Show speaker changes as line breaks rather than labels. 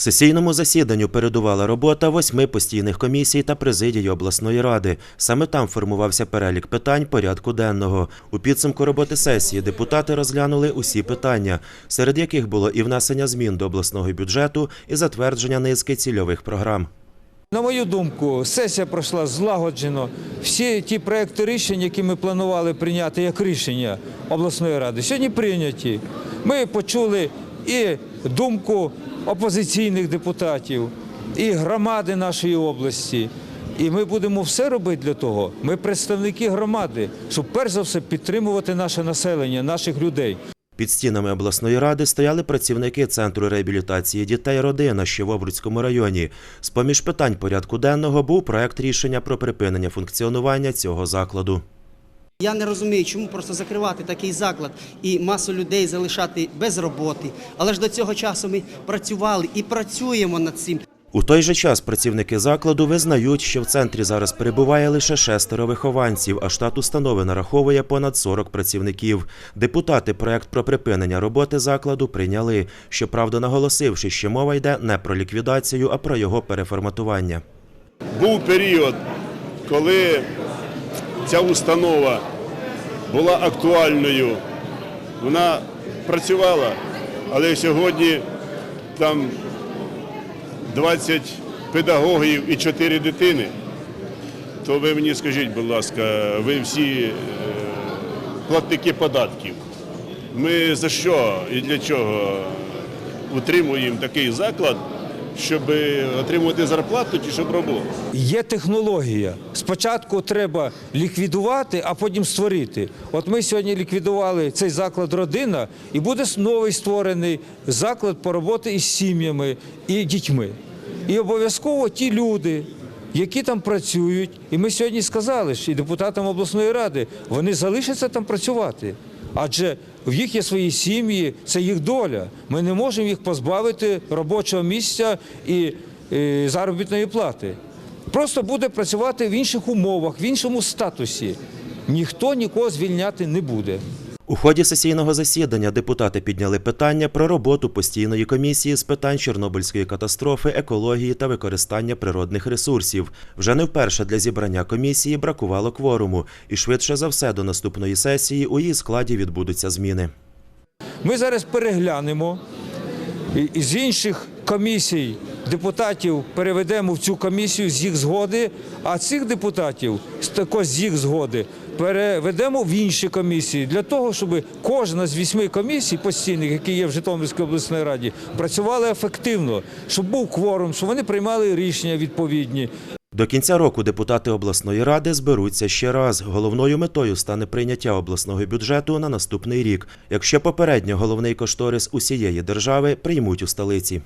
Сесійному засіданню передувала робота восьми постійних комісій та президії обласної ради. Саме там формувався перелік питань порядку денного. У підсумку роботи сесії депутати розглянули усі питання, серед яких було і внесення змін до обласного бюджету, і затвердження низки цільових програм.
На мою думку, сесія пройшла злагоджено. Всі ті проекти рішень, які ми планували прийняти як рішення обласної ради, сьогодні прийняті. Ми почули і думку опозиційних депутатів, і громади нашої області. І ми будемо все робити для того. Ми представники громади, щоб перш за все підтримувати наше населення, наших людей.
Під стінами обласної ради стояли працівники Центру реабілітації дітей «Родина», що в Обрудському районі. З-поміж питань порядку денного був проект рішення про припинення функціонування цього закладу.
Я не розумію, чому просто закривати такий заклад і масу людей залишати без роботи. Але ж до цього часу ми працювали і працюємо над цим.
У той же час працівники закладу визнають, що в центрі зараз перебуває лише шестеро вихованців, а штат установи нараховує понад 40 працівників. Депутати проект про припинення роботи закладу прийняли, щоправда, наголосивши, що мова йде не про ліквідацію, а про його переформатування.
Був період, коли ця установа була актуальною, вона працювала, але сьогодні там 20 педагогів і 4 дитини. То ви мені скажіть, будь ласка, ви всі е, платники податків. Ми за що і для чого утримуємо такий заклад, щоб отримувати зарплату чи щоб роботу?
Є технологія. Спочатку треба ліквідувати, а потім створити. От ми сьогодні ліквідували цей заклад родина, і буде новий створений заклад по роботі із сім'ями і дітьми. І обов'язково ті люди, які там працюють, і ми сьогодні сказали, що і депутатам обласної ради, вони залишаться там працювати. Адже в їх є свої сім'ї, це їх доля. Ми не можемо їх позбавити робочого місця і і заробітної плати. Просто буде працювати в інших умовах, в іншому статусі. Ніхто нікого звільняти не буде.
У ході сесійного засідання депутати підняли питання про роботу постійної комісії з питань Чорнобильської катастрофи, екології та використання природних ресурсів. Вже не вперше для зібрання комісії бракувало кворуму, і швидше за все до наступної сесії у її складі відбудуться зміни.
Ми зараз переглянемо з інших комісій депутатів переведемо в цю комісію з їх згоди, а цих депутатів також з їх згоди переведемо в інші комісії для того, щоб кожна з вісьми комісій постійних, які є в Житомирській обласній раді, працювала ефективно, щоб був кворум, щоб вони приймали рішення відповідні.
До кінця року депутати обласної ради зберуться ще раз. Головною метою стане прийняття обласного бюджету на наступний рік, якщо попередньо головний кошторис усієї держави приймуть у столиці.